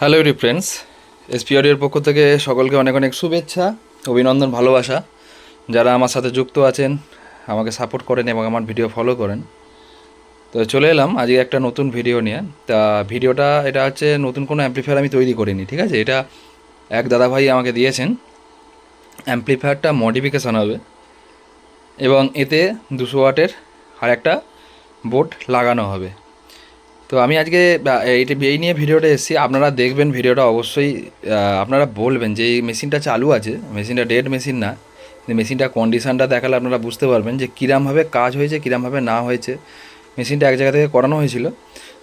Hello every friends এসপিআরির পক্ষ থেকে সকলকে অনেক অনেক শুভেচ্ছা, অভিনন্দন, ভালোবাসা। যারা আমার সাথে যুক্ত আছেন, আমাকে সাপোর্ট করেন এবং আমার ভিডিও ফলো করেন। তো চলে এলাম আজকে একটা নতুন ভিডিও নিয়ে। তা ভিডিওটা এটা হচ্ছে নতুন কোনো অ্যাম্পলিফায়ার আমি তৈরি করিনি, ঠিক আছে? এটা এক দাদাভাই আমাকে দিয়েছেন। অ্যাম্পলিফায়ারটা মডিফিকেশান হবে। এবং এতে দুশো ওয়াটের আর একটা বোর্ড লাগানো হবে। তো আমি আজকে এইটা এই নিয়ে ভিডিওটা এসেছি। আপনারা দেখবেন ভিডিওটা অবশ্যই আপনারা বলবেন যে, এই মেশিনটা চালু আছে, মেশিনটা ডেড মেশিন না। মেশিনটা কন্ডিশানটা দেখালে আপনারা বুঝতে পারবেন যে কীরমভাবে কাজ হয়েছে কীরমভাবে না হয়েছে। মেশিনটা এক জায়গা থেকে করানো হয়েছিল।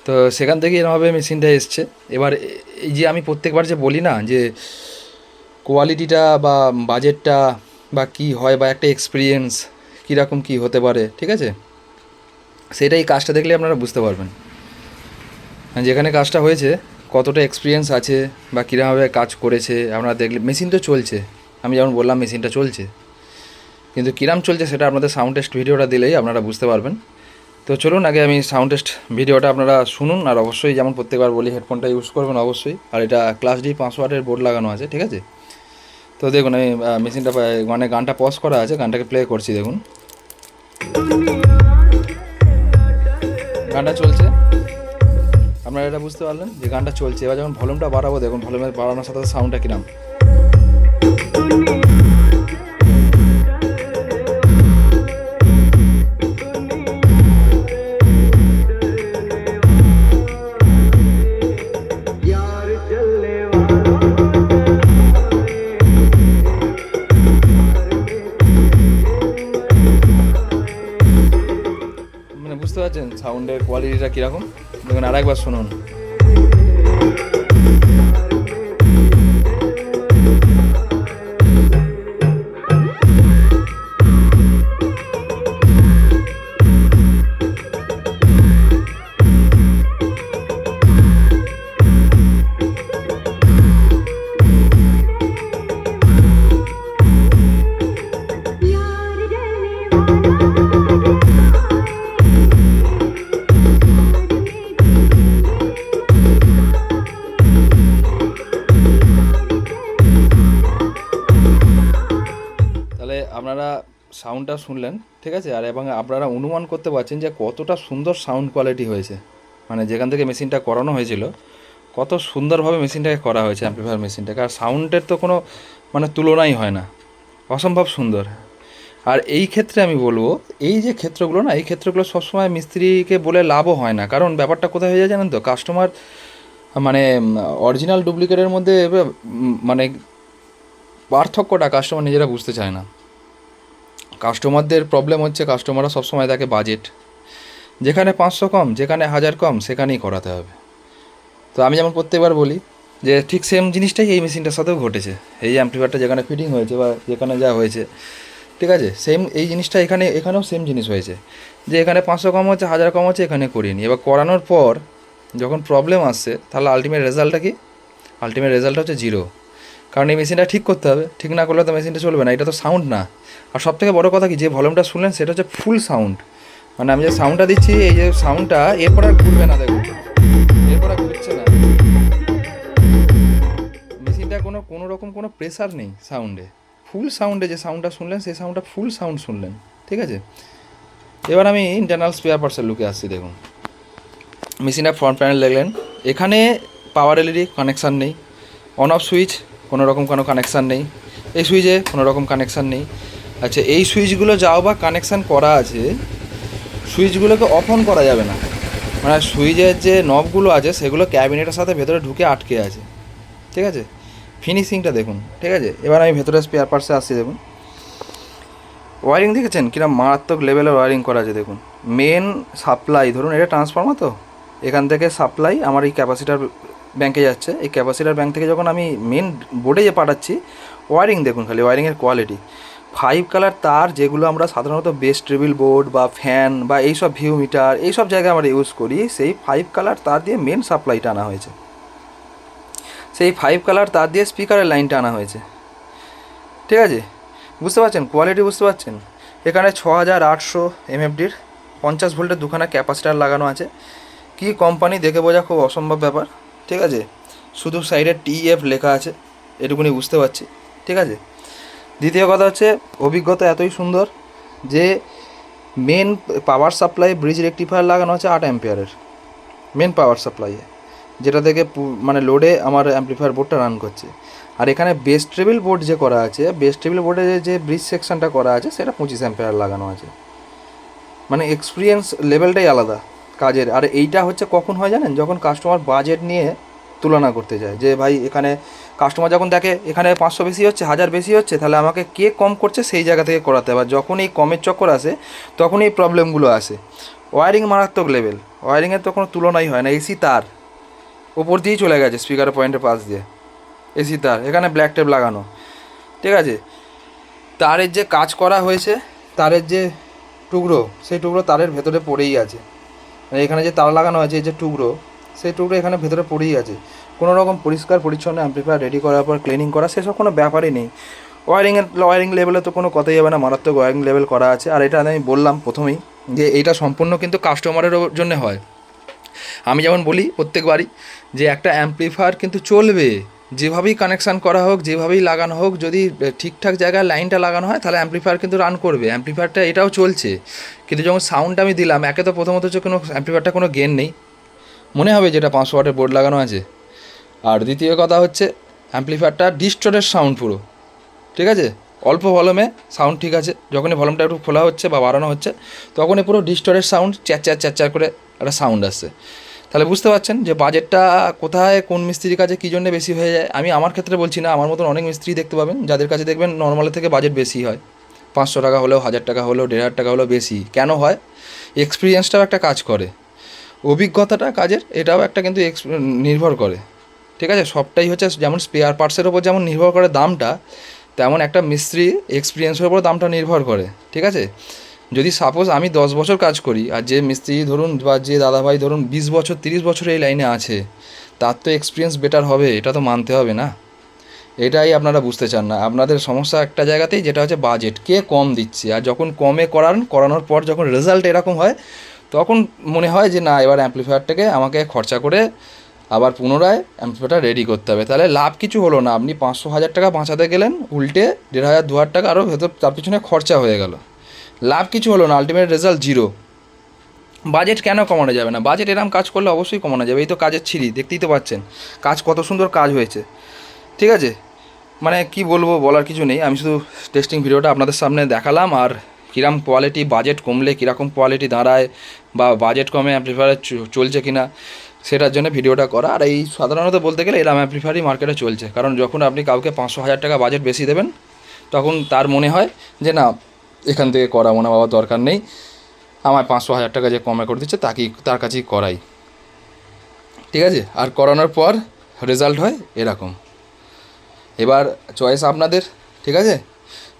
তো সেখান থেকে এরমভাবে মেশিনটা এসছে। এবার এই যে আমি প্রত্যেকবার যে বলি না যে, কোয়ালিটিটা বা বাজেটটা বা কি হয় বা একটা এক্সপিরিয়েন্স কীরকম কী হতে পারে, ঠিক আছে? সেটাই কাজটা দেখলে আপনারা বুঝতে পারবেন। যেখানে কাজটা হয়েছে, কতটা এক্সপিরিয়েন্স আছে বা কীরকমভাবে কাজ করেছে আপনারা দেখলে মেশিন তো চলছে। আমি যেমন বললাম মেশিনটা চলছে। কিন্তু কিরাম চলছে সেটা আপনাদের সাউন্ড টেস্ট ভিডিওটা দিলেই আপনারা বুঝতে পারবেন। তো চলুন, আগে আমি সাউন্ড টেস্ট ভিডিওটা আপনারা শুনুন, আর অবশ্যই যেমন প্রত্যেকবার বলি হেডফোনটা ইউজ করবেন অবশ্যই। আর এটা ক্লাস ডি পাঁচশো ওয়াটের বোর্ড লাগানো আছে, ঠিক আছে? তো দেখুন, আমি মেশিনটা মানে গানটা পজ করা আছে, গানটাকে প্লে করছি, দেখুন। গানটা চলছে? আপনারা এটা বুঝতে পারলেন? যে গানটা চলছে। এবার যখন ভলিউমটা বাড়াবো, দেখুন, ভলিউমের বাড়ানোর সাথে সাউন্ডটা কিরাম মানে বুঝতে পারছেন সাউন্ডের কোয়ালিটিটা কীরকম? দেখুন আর একবার শুনুন। সাউন্ডটা শুনলেন, ঠিক আছে? আর এবং আপনারা অনুমান করতে পারছেন যে কতটা সুন্দর সাউন্ড কোয়ালিটি হয়েছে। মানে যেখান থেকে মেশিনটা করানো হয়েছিল, কত সুন্দরভাবে মেশিনটাকে করা হয়েছে অ্যাম্পলিফায়ার মেশিনটাকে আর সাউন্ডের তো কোনো মানে তুলনাই হয় না। অসম্ভব সুন্দর। আর এই ক্ষেত্রে আমি বলব, এই যে ক্ষেত্রগুলো না, এই ক্ষেত্রগুলো সবসময় মিস্ত্রিকে বলে লাভও হয় না। কারণ ব্যাপারটা কোথায় হয়ে যায় জানেন তো? কাস্টমার মানে অরিজিনাল ডুপ্লিকেটের মধ্যে মানে পার্থক্যটা কাস্টমার নিজেরা বুঝতে চায় না। কাস্টমারদের প্রবলেম হচ্ছে কাস্টমাররা সবসময় দেখে বাজেট যেখানে পাঁচশো কম, যেখানে হাজার কম, সেখানেই করাতে হবে। তো আমি যেমন প্রত্যেকবার বলি যে ঠিক সেম জিনিসটাই এই মেশিনটার সাথেও ঘটেছে। এই অ্যাম্পলিফায়ারটা যেখানে ফিটিং হয়েছে বা যেখানে যা হয়েছে, ঠিক আছে? সেম এই জিনিসটা এখানে, এখানেও সেম জিনিস হয়েছে। যে এখানে পাঁচশো কম হচ্ছে, হাজার কম হচ্ছে, এখানে করিনি। এবার করানোর পর যখন প্রবলেম আসছে, তাহলে আলটিমেট রেজাল্টটা কি? আলটিমেট রেজাল্ট হচ্ছে জিরো কারণ এই মেশিনটা ঠিক করতে হবে। ঠিক না করলে তো মেশিনটা চলবে না। এটা তো সাউন্ড না। আর সব থেকে বড়ো কথা কি, যে ভলিউমটা শুনলেন, সেটা হচ্ছে ফুল সাউন্ড মানে আমি যে সাউন্ডটা দিচ্ছি, এই যে সাউন্ডটা এরপর আর ঘুরবে না দেখুন এরপর আর ঘুরছে না। মেশিনটা কোনো কোনো রকম কোনো প্রেসার নেই সাউন্ডে ফুল সাউন্ডে যে সাউন্ডটা শুনলেন, সেই সাউন্ডটা ফুল সাউন্ড শুনলেন। ঠিক আছে? এবার আমি ইন্টারনাল স্পেয়ার পার্টসের লুকে আসছি, দেখুন। মেশিনটা ফ্রন্ট প্যানেল দেখলেন। এখানে পাওয়ার এলইডি কানেকশান নেই। অন অফ সুইচ কোনো রকম কোনো কানেকশান নেই। এই সুইচে কোনো রকম কানেকশান নেই। আচ্ছা এই সুইচগুলো যাও বা কানেকশান করা আছে, সুইচগুলোকে অফ অন করা যাবে না। মানে সুইচের যে নবগুলো আছে, সেগুলো ক্যাবিনেটের সাথে ভেতরে ঢুকে আটকে আছে। ঠিক আছে? ফিনিশিংটা দেখুন, ঠিক আছে? এবার আমি ভেতরে স্পেয়ার পার্টসে আসছি, দেখুন। ওয়ারিং দেখেছেন? কিরম মারাত্মক লেভেলের ওয়ারিং করা আছে, দেখুন। মেন সাপ্লাই ধরুন এটা ট্রান্সফর্মার তো? এখান থেকে সাপ্লাই আমার এই ক্যাপাসিটার ব্যাংকে যাচ্ছে। এই ক্যাপাসিটার ব্যাংক থেকে যখন আমি মেন বোর্ডে যে পাঠাচ্ছি ওয়ারিং দেখুন খালি ওয়ারিংয়ের কোয়ালিটি ফাইভ কালার তার যেগুলো আমরা সাধারণত বেস্ট ট্রিবিল বোর্ড বা ফ্যান বা এইসব ভিউ মিটার এইসব জায়গায় আমরা ইউজ করি, সেই ফাইভ কালার তার দিয়ে মেন সাপ্লাইটা আনা হয়েছে। সেই ফাইভ কালার তার দিয়ে স্পিকারের লাইনটা আনা হয়েছে। ঠিক আছে? বুঝতে পারছেন? কোয়ালিটি বুঝতে পারছেন? এখানে ছ হাজার আটশো এমএফডির পঞ্চাশ ভোল্টের দুখানা ক্যাপাসিটার লাগানো আছে। কি কোম্পানি দেখে বোঝা খুব অসম্ভব ব্যাপার। ঠিক আছে? শুধু সাইডে টি এফ লেখা আছে, এটুকুনি বুঝতে পারছি, ঠিক আছে? দ্বিতীয় কথা হচ্ছে, অভিজ্ঞতা এতই সুন্দর যে main power supply bridge rectifier লাগানো আছে আট অ্যাম্পিয়ারের মেন পাওয়ার সাপ্লাইয়ে যেটা থেকে মানে লোডে আমার অ্যাম্পলিফায়ার বোর্ডটা রান করছে। আর এখানে বেস ট্রেবিল বোর্ড যে করা আছে বেস ট্রেবিল বোর্ডে যে ব্রিজ সেকশনটা করা আছে, সেটা পঁচিশ অ্যাম্পিয়ার লাগানো আছে। মানে এক্সপিরিয়েন্স লেভেলটাই আলাদা। কাজের। আর এইটা হচ্ছে কখন হয় জানেন? যখন কাস্টমার বাজেট নিয়ে তুলনা করতে যায়। যে ভাই, এখানে কাস্টমার যখন দেখে, এখানে পাঁচশো বেশি হচ্ছে, হাজার বেশি হচ্ছে, তাহলে আমাকে কে কম করছে সেই জায়গা থেকে করাতে। হবে যখন এই কমের চক্কর আসে, তখন এই প্রবলেমগুলো আসে। ওয়ারিং মারাত্মক লেভেল ওয়ারিংয়ের তো কোনো তুলনাই হয় না। এসি তার। ওপর দিয়েই চলে গেছে স্পিকার পয়েন্টের পাশ দিয়ে। এসি তার। এখানে ব্ল্যাক টেপ লাগানো। ঠিক আছে? তারের যে কাজ করা হয়েছে, তারের যে টুকরো, সেই টুকরো তারের ভেতরে পড়েই আছে। এখানে যে তার লাগানো আছে যে টুকরো, সেই টুকরো এখানে ভেতরে পড়েই আছে। কোনো রকম পরিষ্কার, পরিচ্ছন্ন অ্যাম্পলিফায়ার রেডি করার পর ক্লিনিং করা, সেসব কোনো ব্যাপারই নেই। ওয়ারিংয়ের ওয়ারিং লেভেলে তো কোনো কথাই হবে না, মারাত্মক ওয়ারিং লেভেল করা আছে। আর এটা আমি বললাম প্রথমেই যে এইটা সম্পূর্ণ কিন্তু কাস্টমারের জন্য হয়। আমি যেমন বলি প্রত্যেকবারই যে একটা অ্যাম্পলিফায়ার কিন্তু চলবে। যেভাবেই কানেকশান করা হোক, যেভাবেই লাগানো হোক, যদি ঠিকঠাক জায়গায় লাইনটা লাগানো হয়, তাহলে অ্যাম্পলিফায়ার কিন্তু রান করবে। অ্যাম্পলিফায়ারটা এটাও চলছে। কিন্তু যখন সাউন্ডটা আমি দিলাম, একে তো প্রথমত হচ্ছে কোনো অ্যাম্পলিফায়ারটা কোনো গেন নেই। মনে হবে যেটা পাঁচশো ওয়াটের বোর্ড লাগানো আছে। আর দ্বিতীয় কথা হচ্ছে অ্যাম্পলিফায়ারটা ডিস্টরের সাউন্ড পুরো। ঠিক আছে? অল্প ভলমে সাউন্ড ঠিক আছে। যখনই ভলমটা একটু খোলা হচ্ছে বা বাড়ানো হচ্ছে, তখনই পুরো ডিস্টরের সাউন্ড চ্যার চ্যার করে একটা সাউন্ড আসছে। তাহলে বুঝতে পারছেন যে বাজেটটা কোথায়, কোন মিস্ত্রির কাছে কী জন্য বেশি হয়ে যায়? আমি আমার ক্ষেত্রে বলছি না, আমার মতন অনেক মিস্ত্রি দেখতে পাবেন, যাদের কাছে দেখবেন নর্মালের থেকে বাজেট বেশি হয়। পাঁচশো টাকা হলেও, হাজার টাকা হলেও, দেড় হাজার টাকা হলেও বেশি। কেন হয়? এক্সপিরিয়েন্সটাও একটা কাজ করে। অভিজ্ঞতাটা কাজের, এটাও একটা কিন্তু নির্ভর করে। ঠিক আছে? সবটাই হচ্ছে যেমন স্পেয়ার পার্টসের ওপর যেমন নির্ভর করে দামটা, তেমন একটা মিস্ত্রি এক্সপিরিয়েন্সের ওপর দামটা নির্ভর করে। ঠিক আছে? যদি সাপোজ আমি দশ বছর কাজ করি, আর যে মিস্ত্রি ধরুন বা যে দাদাভাই ধরুন বিশ বছর, তিরিশ বছর এই লাইনে আছে, তার তো এক্সপিরিয়েন্স বেটার হবে, এটা তো মানতে হবে না। এটাই আপনারা বুঝতে চান না। আপনাদের সমস্যা একটা জায়গাতেই, যেটা হচ্ছে বাজেট কে কম দিচ্ছে? আর যখন কমে করান, করানোর পর যখন রেজাল্ট এরকম হয়, তখন মনে হয় যে না, এবার অ্যাম্পলিফায়ারটাকে আমাকে খরচা করে আবার পুনরায় অ্যাম্পলিফায়ারটা রেডি করতে হবে। তাহলে লাভ কিছু হলো না। আপনি পাঁচশো হাজার টাকা বাঁচাতে গেলেন, উল্টে দেড় হাজার, দু হাজার টাকা আরও ভেতর, তার পিছনে খরচা হয়ে গেল। লাভ কিছু হলো না আলটিমেট রেজাল্ট জিরো বাজেট কেন কমানো যাবে না? বাজেট এরম কাজ করলে অবশ্যই কমানো যাবে, এই তো কাজের ছিঁড়ি, দেখতেই তো পাচ্ছেন। কাজ কত সুন্দর কাজ হয়েছে। ঠিক আছে? মানে কি বলব, বলার কিছু নেই। আমি শুধু টেস্টিং ভিডিওটা আপনাদের সামনে দেখালাম, আর কীরকম কোয়ালিটি বাজেট কমলে, কীরকম কোয়ালিটি দাঁড়ায়, বা বাজেট কমে অ্যাম্পলিফায়ার চলছে কি না সেটার জন্য ভিডিওটা করা। আর এই সাধারণত বলতে গেলে এরম অ্যাম্পলিফায়ারই মার্কেটে চলছে। কারণ যখন আপনি কাউকে পাঁচশো হাজার টাকা বাজেট বেশি দেবেন, তখন তার মনে হয় যে না এখান থেকে করাবো না বাবা দরকার নেই। আমার পাঁচশো হাজার টাকা যে কমে করে দিচ্ছে, তাকেই, তার কাছেই করাই। ঠিক আছে? আর করানোর পর রেজাল্ট হয় এরকম। এবার চয়েস আপনাদের, ঠিক আছে?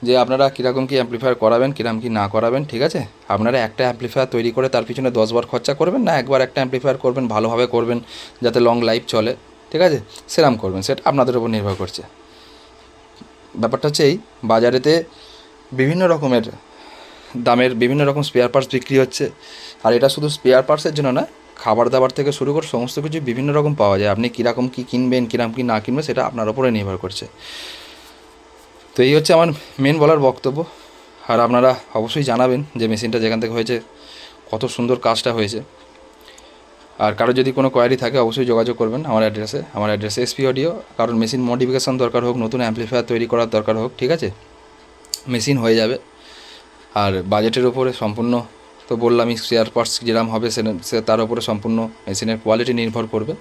যে আপনারা কীরকম কী অ্যাম্পলিফায়ার করাবেন, কীরকম কী না করাবেন, ঠিক আছে? আপনারা একটা অ্যাম্পলিফায়ার তৈরি করে তার পিছনে দশবার খরচা করবেন না, একবার একটা অ্যাম্পলিফায়ার করবেন, ভালোভাবে করবেন, যাতে লং লাইফ চলে। ঠিক আছে? সেরাম করবেন। সেটা আপনাদের উপর নির্ভর করছে। ব্যাপারটা হচ্ছে এই, বাজারেতে বিভিন্ন রকমের দামের বিভিন্ন রকম স্পেয়ার পার্টস বিক্রি হচ্ছে। আর এটা শুধু স্পেয়ার পার্টসের জন্য না খাবার দাবার থেকে শুরু করে সমস্ত কিছু বিভিন্ন রকম পাওয়া যায়। আপনি কীরকম কী কিনবেন, কীরকম কী না কিনবেন, সেটা আপনার উপরে নির্ভর করছে। তো এই হচ্ছে আমার মেন বলার বক্তব্য। আর আপনারা অবশ্যই জানাবেন যে মেশিনটা যেখান থেকে হয়েছে, কত সুন্দর কাজটা হয়েছে। আর কারও যদি কোনো কোয়ারি থাকে, অবশ্যই যোগাযোগ করবেন আমার অ্যাড্রেসে আমার অ্যাড্রেসে এসপি অডিও কারণ মেশিন মডিফিকেশান দরকার হোক, নতুন অ্যাম্পলিফায়ার তৈরি করার দরকার হোক, ঠিক আছে? মেশিন হয়ে যাবে। আর বাজেটের ওপরে সম্পূর্ণ তো বললামই শেয়ার পার্টস যেরকম হবে সে তার উপরে সম্পূর্ণ মেশিনের কোয়ালিটি নির্ভর করবে।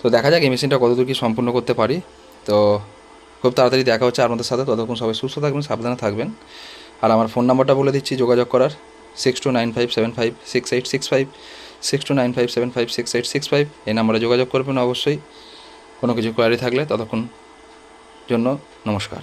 তো দেখা যাক এই মেশিনটা কতদূর কি সম্পূর্ণ করতে পারি। তো খুব তাড়াতাড়ি দেখা হচ্ছে আপনাদের সাথে। ততক্ষণ সবাই সুস্থ থাকবেন, সাবধানে থাকবেন। আর আমার ফোন নাম্বারটা বলে দিচ্ছি, যোগাযোগ করার। Six two nine five seven five six eight six five six two nine five seven five six eight six five এই নাম্বারে যোগাযোগ করবেন অবশ্যই। কোনো কিছু কোয়ারি থাকলে ততক্ষণ জন্য নমস্কার।